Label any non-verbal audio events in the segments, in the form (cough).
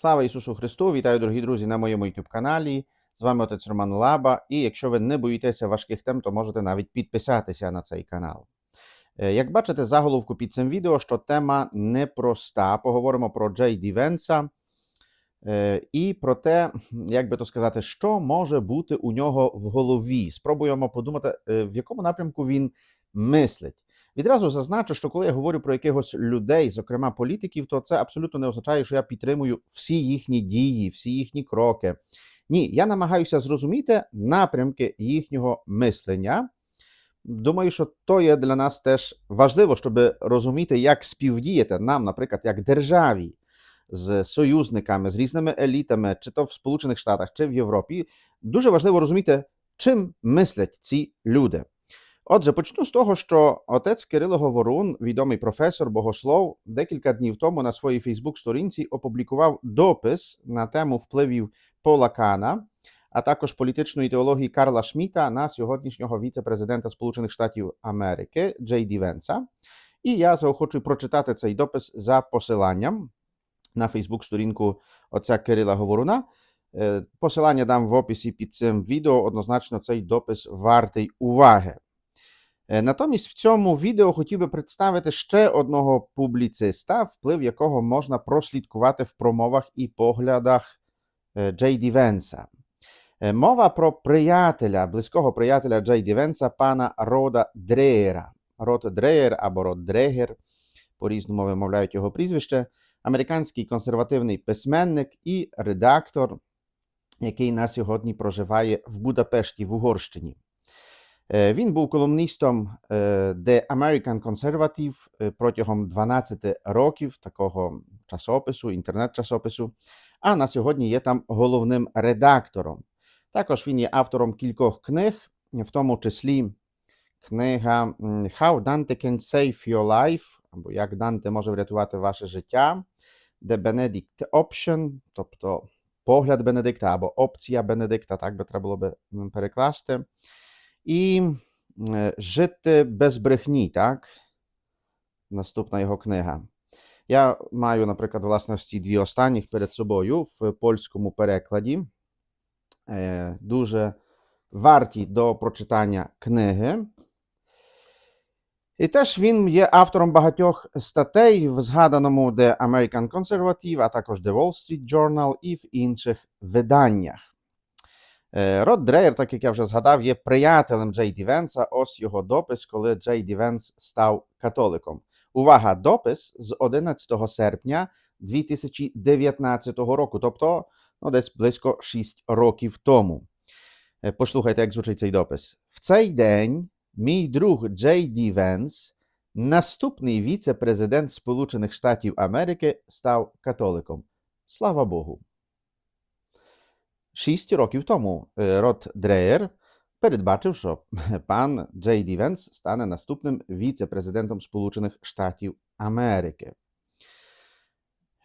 Слава Ісусу Христу! Вітаю, дорогі друзі, на моєму youtube каналі. З вами отець Роман Лаба. І якщо ви не боїтеся важких тем, то можете навіть підписатися на цей канал. Е, Як бачите, заголовку під цим відео, що тема непроста. Поговоримо про Джей Ді Венса е, і про те, як би то сказати, що може бути у нього в голові. Спробуємо подумати, е, в якому напрямку він мислить. Відразу зазначу, що коли я говорю про якихось людей, зокрема політиків, то це абсолютно не означає, що я підтримую всі їхні дії, всі їхні кроки. Ні, я намагаюся зрозуміти напрямки їхнього мислення. Думаю, що то є для нас теж важливо, щоб розуміти, як співдіяти нам, наприклад, як державі з союзниками, з різними елітами, чи то в Сполучених Штатах, чи в Європі. Дуже важливо розуміти, чим мислять ці люди. Отже, почну з того, що отець Кирило Говорун, відомий професор, богослов, декілька днів тому на своїй Фейсбук-сторінці опублікував допис на тему впливів Пола Кана, а також політичної теології Карла Шміта на сьогоднішнього віце-президента Сполучених Штатів Америки Джей Ді Венса. І я заохочую прочитати цей допис за посиланням на Фейсбук-сторінку отця Кирила Говоруна. Е, Посилання дам в описі під цим відео. Однозначно, цей допис вартий уваги. Е, Натомість в цьому відео хотів би представити ще одного публіциста, вплив якого можна прослідкувати в промовах і поглядах е, Джей Ді Венса. Е, Мова про приятеля, близького приятеля Джей Ді Венса, пана Рода Дреєра. Род Дреєр або Род Дрегер, по-різному вимовляють його прізвище, американський консервативний письменник і редактор, який на сьогодні проживає в Будапешті в Угорщині. Е, Він був колумністом е, The American Conservative е, протягом 12 років такого часопису, інтернет-часопису, а на сьогодні є там головним редактором. Також він є автором кількох книг, в тому числі книга How Dante Can Save Your Life, або Як Данте може врятувати ваше життя, The Benedict Option, тобто погляд Бенедикта або опція Бенедикта, так би треба було би перекласти. І е, Жити без брехні, так? Наступна його книга. Я маю, наприклад, власне, ці дві останніх перед собою в польському перекладі. Е, Дуже варті до прочитання книги. І теж він є автором багатьох статей в згаданому The American Conservative, а також The Wall Street Journal і в інших виданнях. Е, Род Дрейер, так як я вже згадав, є приятелем Джей Ді Венса. Ось його допис, коли Джей Ді Венс став католиком. Увага, допис з 11 серпня 2019 року, тобто ну, десь близько 6 років тому. Е, Послухайте, як звучить цей допис. В цей день мій друг Джей Ді Венс, наступний віце-президент Сполучених Штатів Америки, став католиком. Слава Богу. Шість років тому е, Рот Дреєр передбачив, що (laughs) пан Джей Ді Венс стане наступним віце-президентом Сполучених Штатів Америки.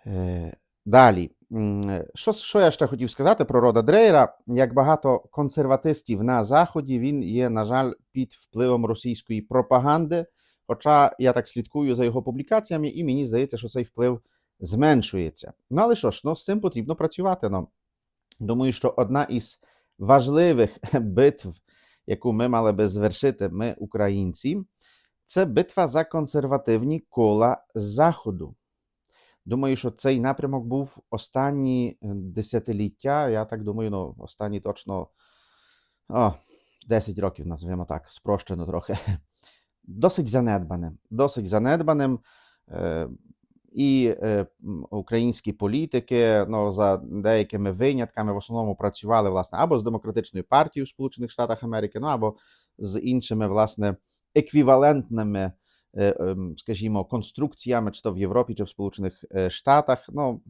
Е, Далі, е, що, що я ще хотів сказати про Рода Дрейера? Як багато консерватистів на Заході, він є, на жаль, під впливом російської пропаганди. Хоча я так слідкую за його публікаціями, і мені здається, що цей вплив зменшується. Ну але що ж, ну, з цим потрібно працювати. Ну. Думаю, що одна із важливих (laughs) битв, яку ми мали би звершити, ми, українці, це битва за консервативні кола Заходу. Думаю, що цей напрямок був останні е, десятиліття. Я так думаю, ну, останні точно о, 10 років, назвемо так, спрощено трохи. (laughs) Досить занедбаним. Досить занедбаним. І е, українські політики, ну, за деякими винятками, в основному працювали власне або з демократичною партією в Сполучених Штатах Америки, ну або з іншими власне еквівалентними, е, ем, скажімо, конструкціями, чи то в Європі, чи в Сполучених е, Штатах, ну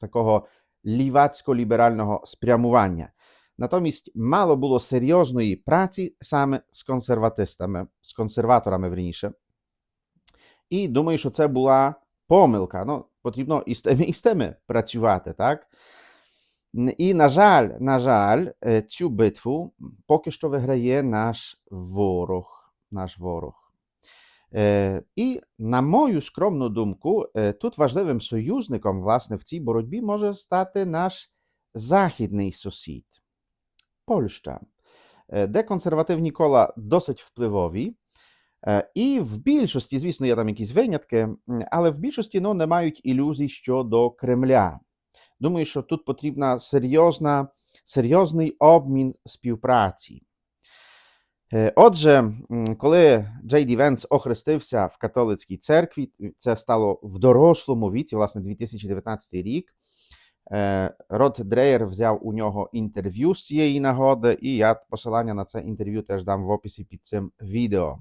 такого лівацько-ліберального спрямування. Натомість мало було серйозної праці саме з консерватистами, з консерваторами вірніше. І думаю, що це була помилка. Ну, потрібно і з тими, і з тими працювати, так? І, на жаль, на жаль, е, цю битву поки що виграє наш ворог. Наш ворог. Е, І, на мою скромну думку, е, тут важливим союзником власне в цій боротьбі може стати наш західний сусід Польща, де консервативні кола досить впливові. Е, І в більшості, звісно, є там якісь винятки, але в більшості ну, не мають ілюзій щодо Кремля. Думаю, що тут потрібна серйозна, серйозний обмін співпраці. Е, Отже, коли Джей Ді Венс охрестився в католицькій церкві, це стало в дорослому віці, власне, 2019 рік. е, Род Дрейер взяв у нього інтерв'ю з цієї нагоди, і я посилання на це інтерв'ю теж дам в описі під цим відео.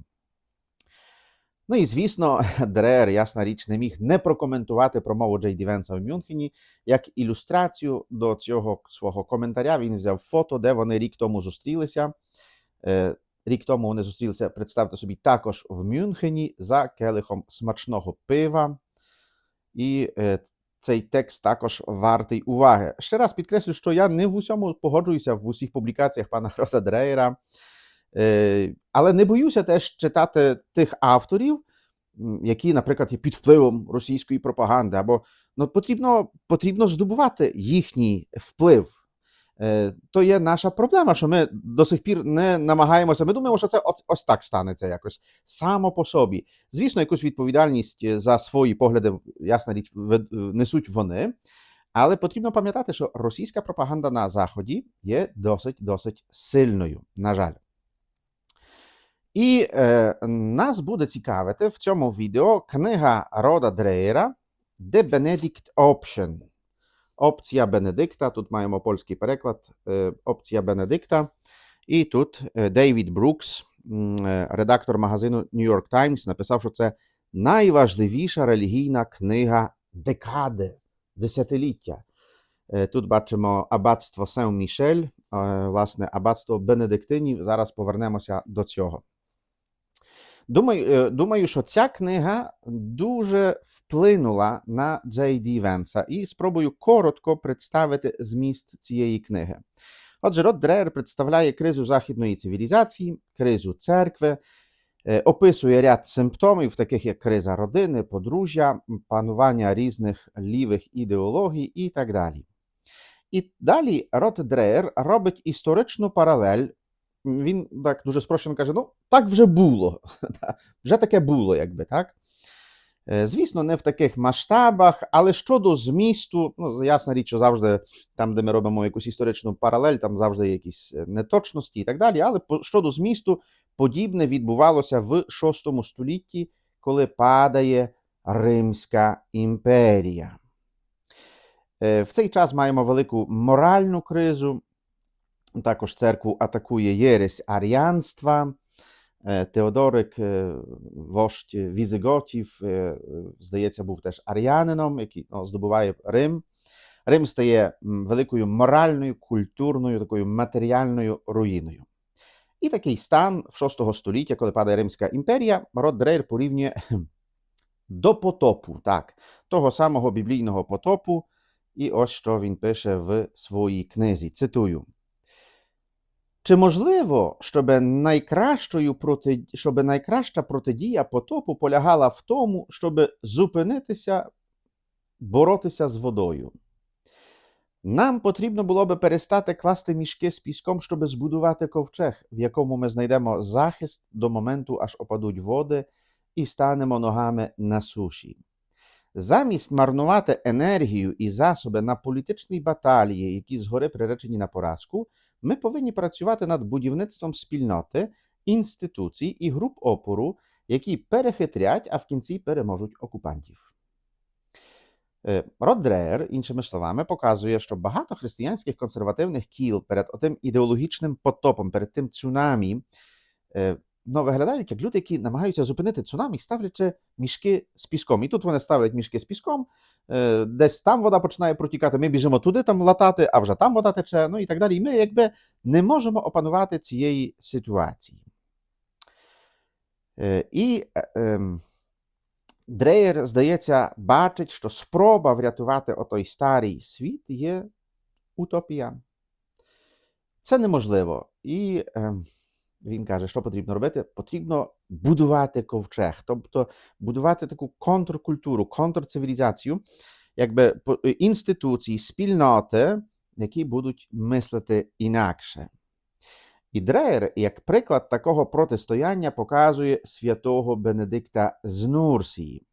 Ну і звісно, (laughs) Дрейер, ясна річ, не міг не прокоментувати промову Джей Ді Венса в Мюнхені. Як ілюстрацію до цього свого коментаря він взяв фото, де вони рік тому зустрілися. Е, Рік тому вони зустрілися, представте собі, також в Мюнхені за келихом смачного пива. І е, цей текст також вартий уваги. Ще раз підкреслю, що я не в усьому погоджуюся в усіх публікаціях пана Рота Дрейера, е, але не боюся теж читати тих авторів, які, наприклад, є під впливом російської пропаганди, або ну, потрібно, потрібно здобувати їхній вплив. Е, То є наша проблема, що ми до сих пір не намагаємося. Ми думаємо, що це ось, ось так станеться якось само по собі. Звісно, якусь відповідальність е, за свої погляди, ясна річ, несуть вони. Але потрібно пам'ятати, що російська пропаганда на Заході є досить досить сильною, на жаль. І е, нас буде цікавити в цьому відео книга Рода Дрейера The Benedict Option. Опція Бенедикта. Тут маємо польський переклад. е, Опція Бенедикта. І тут е, Дейвід Брукс, е, редактор магазину New York Times, написав, що це найважливіша релігійна книга декади, десятиліття. Е, Тут бачимо аббатство Сен-Мішель, власне, аббатство Бенедиктинів. Зараз повернемося до цього. Думаю, е, думаю, що ця книга дуже вплинула на Джей Ді Венса і спробую коротко представити зміст цієї книги. Отже, Род Дрейер представляє кризу західної цивілізації, кризу церкви, е, описує ряд симптомів, таких як криза родини, подружжя, панування різних лівих ідеологій і так далі. І далі Рот Дрейер робить історичну паралель. Він так дуже спрощено каже: ну, так вже було. (laughs) Вже таке було, якби так. Е, Звісно, не в таких масштабах, але щодо змісту, ну, ясна річ, що завжди там, де ми робимо якусь історичну паралель, там завжди є якісь е, неточності і так далі. Але щодо змісту, подібне відбувалося в VI столітті, коли падає Римська імперія. Е, В цей час маємо велику моральну кризу. Також церкву атакує єресь аріанства. Е, Теодорик, е, вождь Візиготів, е, здається, був теж аріанином, який ну, здобуває Рим. Рим стає великою моральною, культурною, такою матеріальною руїною. І такий стан в VI століття, коли падає Римська імперія, Род Дрейер порівнює до потопу, так, того самого біблійного потопу. І ось що він пише в своїй книзі. Цитую. Чи можливо, щоб найкращою проти... щоб найкраща протидія потопу полягала в тому, щоб зупинитися, боротися з водою? Нам потрібно було би перестати класти мішки з піском, щоб збудувати ковчег, в якому ми знайдемо захист до моменту, аж опадуть води, і станемо ногами на суші. Замість марнувати енергію і засоби на політичні баталії, які згори приречені на поразку, ми повинні працювати над будівництвом спільноти, інституцій і груп опору, які перехитрять, а в кінці переможуть окупантів. Е, іншими словами, показує, що багато християнських консервативних кіл перед отим ідеологічним потопом, перед тим цунамі, е, ну, виглядають як люди, які намагаються зупинити цунамі, ставлячи мішки з піском. І тут вони ставлять мішки з піском, е, десь там вода починає протікати, ми біжимо туди там латати, а вже там вода тече, ну і так далі. І ми якби не можемо опанувати цієї ситуації. Е, І е, ем, Дрейер, здається, бачить, що спроба врятувати отой старий світ є утопія. Це неможливо. І ем, він каже, що потрібно робити? Потрібно будувати ковчег, тобто будувати таку контркультуру, контрцивілізацію, якби інституції, спільноти, які будуть мислити інакше. І Дрейер, як приклад такого протистояння, показує святого Бенедикта з Нурсії.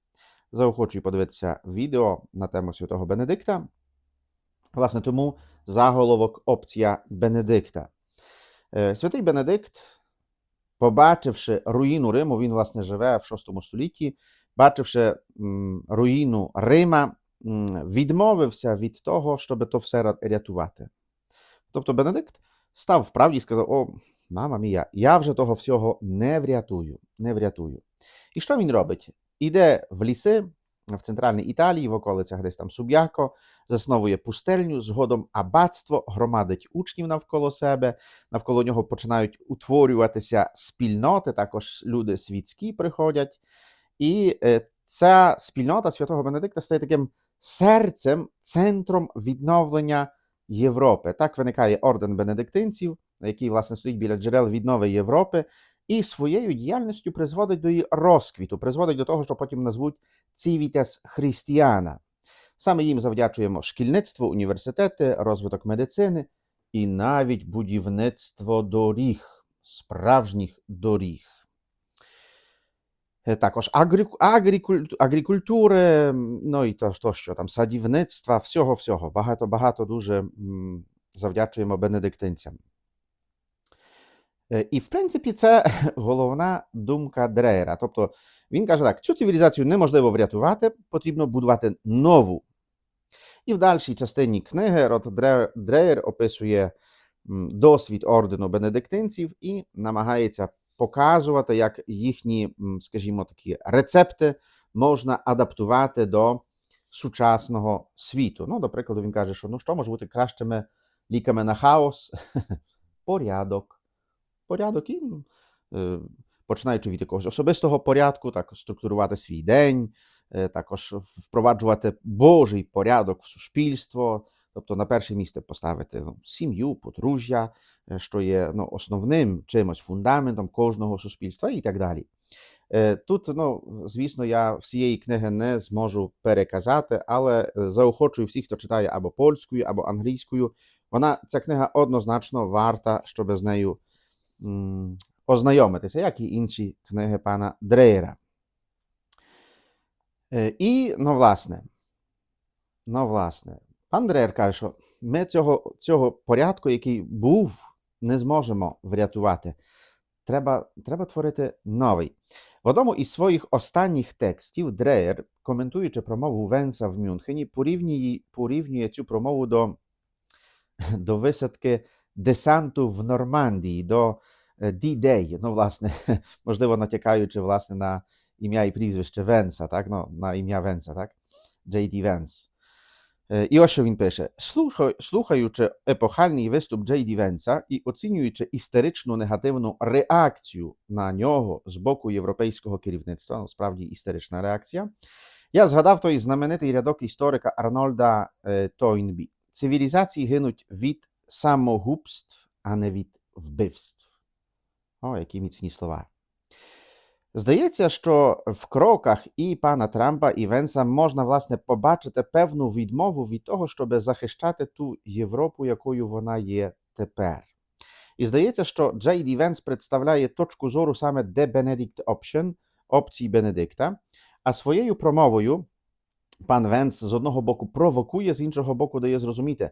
Заохочую подивитися відео на тему святого Бенедикта. Власне, тому заголовок опція Бенедикта. Е, Святий Бенедикт, побачивши руїну Риму, він, власне, живе в VI столітті, бачивши руїну Рима, відмовився від того, щоб то все рятувати. Тобто Бенедикт став вправді і сказав: О, мама мія, я вже того всього не врятую, не врятую. І що він робить? Іде в ліси в центральній Італії, в околицях десь там Суб'яко, засновує пустельню, згодом аббатство, громадить учнів навколо себе, навколо нього починають утворюватися спільноти, також люди світські приходять. І е, ця спільнота святого Бенедикта стає таким серцем, центром відновлення Європи. Так виникає орден бенедиктинців, який, власне, стоїть біля джерел віднови Європи, і своєю діяльністю призводить до її розквіту, призводить до того, що потім назвуть Civitas Християна. Саме їм завдячуємо шкільництво, університети, розвиток медицини і навіть будівництво доріг, справжніх доріг. Е, Також агріку- агрікуль- агрікультури, ну і то, що там садівництва, всього, всього. Багато, багато дуже завдячуємо бенедиктинцям. Е, І, в принципі, це (laughs) головна думка Дрейера. Тобто він каже так: цю цивілізацію неможливо врятувати, потрібно будувати нову. І в дальшій частині книги Рот Дре- Дрейер описує досвід ордену бенедиктинців і намагається показувати, як їхні, скажімо, такі рецепти можна адаптувати до сучасного світу. Ну, до прикладу, він каже, що ну що може бути кращими ліками на хаос? (laughs) Порядок. Порядок і е, починаючи від якогось особистого порядку, так структурувати свій день, е, також впроваджувати Божий порядок в суспільство, тобто на перше місце поставити ну, сім'ю, подружжя, е, що є ну, основним чимось фундаментом кожного суспільства і так далі. Тут, ну, звісно, я всієї книги не зможу переказати, але заохочую всіх, хто читає або польською, або англійською. Вона ця книга однозначно варта, щоб з нею ознайомитися, як і інші книги пана Дрейера. Е, І, ну, власне, ну, власне, пан Дрейер каже, що ми цього, цього порядку, який був, не зможемо врятувати. Треба, треба творити новий. В одному із своїх останніх текстів Дрейер, коментуючи промову Венса в Мюнхені, порівнює, порівнює цю промову до, до висадки десанту в Нормандії, до D-Day, ну, власне, (laughs) можливо, натякаючи власне, на ім'я і прізвище Венса, так? Ну, на ім'я Венса, так? J.D. Венс. Е, І ось що він пише: слухаючи епохальний виступ Джейді Венса і оцінюючи істеричну негативну реакцію на нього з боку європейського керівництва, ну, справді істерична реакція, я згадав той знаменитий рядок історика Арнольда е, Тойнбі: цивілізації гинуть від самогубств, а не від вбивств. О, які міцні слова. Здається, що в кроках і пана Трампа і Венса можна власне побачити певну відмову від того, щоб захищати ту Європу, якою вона є тепер. І здається, що Джей Ді Венс представляє точку зору саме де Benedict Option, опції Бенедикта, а своєю промовою пан Венс з одного боку провокує, з іншого боку дає зрозуміти.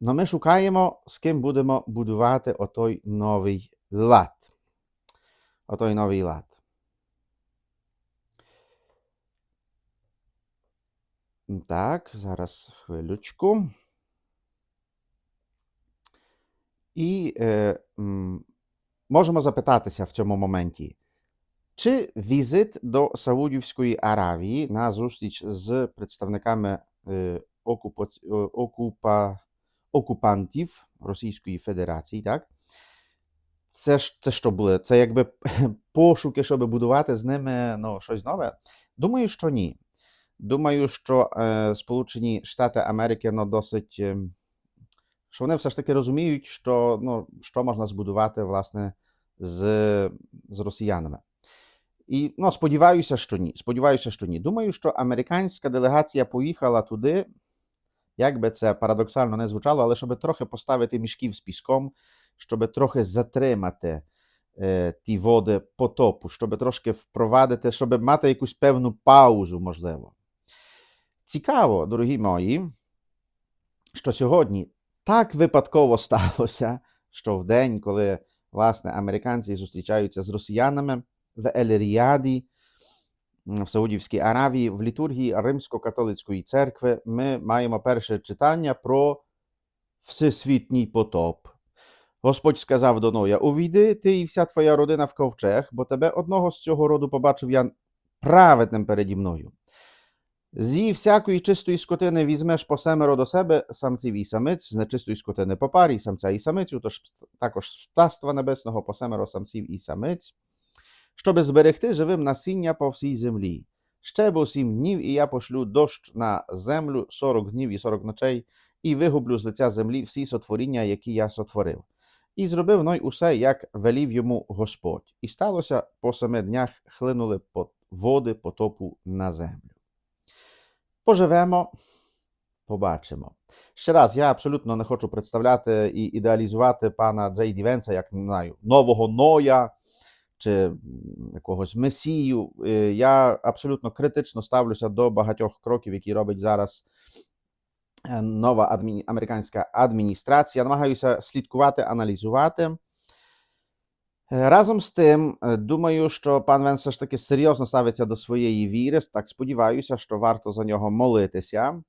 Ну, ми шукаємо, з ким будемо будувати отой новий лад. Отой новий лад. Так, зараз хвилючку. І е, можемо запитатися в цьому моменті, чи візит до Саудівської Аравії на зустріч з представниками е, окупаці... е, окупа... окупантів Російської Федерації, так? Це, ж- це що буде? Це якби (laughs) пошуки, щоб будувати з ними ну, щось нове? Думаю, що ні. Думаю, що е, Сполучені Штати Америки ну, досить. е, що вони все ж таки розуміють, що, ну, що можна збудувати власне з, з росіянами. І ну, сподіваюся, що ні. Сподіваюся, що ні. Думаю, що американська делегація поїхала туди, як би це парадоксально не звучало, але щоб трохи поставити мішків з піском, щоб трохи затримати е, ті води потопу, щоб трошки впровадити, щоб мати якусь певну паузу, можливо. Цікаво, дорогі мої, що сьогодні так випадково (laughs) сталося, що в день, коли власне американці зустрічаються з росіянами в Ель-Ріаді, в Саудівській Аравії, в літургії Римсько-католицької церкви, ми маємо перше читання про всесвітній потоп. Господь сказав до Ноя: Увійди ти і вся твоя родина в ковчег, бо тебе одного з цього роду побачив я праведним переді мною. Зі всякої чистої скотини візьмеш по семеро до себе самців і самиць, з нечистої скотини по парі, самця і самицю, тож також з птаства небесного по семеро самців і самиць, щоби зберегти живим насіння по всій землі. Ще бо сім днів, і я пошлю дощ на землю сорок днів і сорок ночей, і вигублю з лиця землі всі сотворіння, які я сотворив. І зробив Ной усе, як велів йому Господь. І сталося по семи днях хлинули води потопу на землю. Поживемо, побачимо. Ще раз, я абсолютно не хочу представляти і ідеалізувати пана Джей Ді Венса як не знаю, нового Ноя чи якогось месію. Е, Я абсолютно критично ставлюся до багатьох кроків, які робить зараз нова адміні... американська адміністрація. Намагаюся слідкувати, аналізувати. Е, Разом з тим, е, думаю, що пан Венс все ж таки серйозно ставиться до своєї віри. Так сподіваюся, що варто за нього молитися.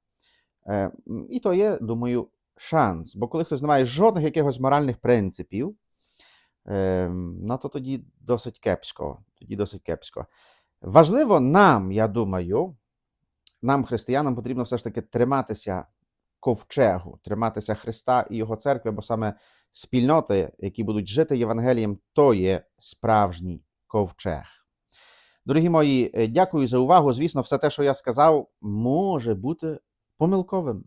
Е, І то є, думаю, шанс. Бо коли хтось не має жодних якихось моральних принципів, е, ну то тоді досить кепсько. Тоді досить кепсько. Важливо нам, я думаю, нам, християнам, потрібно все ж таки триматися ковчегу, триматися Христа і Його церкви, бо саме спільноти, які будуть жити Євангелієм, то є справжній ковчег. Дорогі мої, е, дякую за увагу. Звісно, все те, що я сказав, може бути помилковим.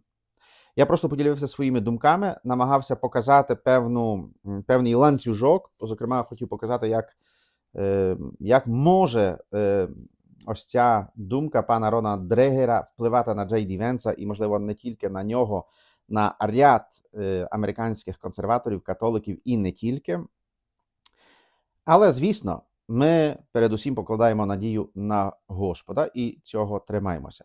Я просто поділився своїми думками, намагався показати певну, певний ланцюжок. Зокрема, хотів показати, як, е, як може е, ось ця думка пана Рона Дрегера впливати на Джей Ді Венса і, можливо, не тільки на нього, на ряд е, американських консерваторів, католиків і не тільки. Але, звісно, ми передусім покладаємо надію на Господа і цього тримаємося.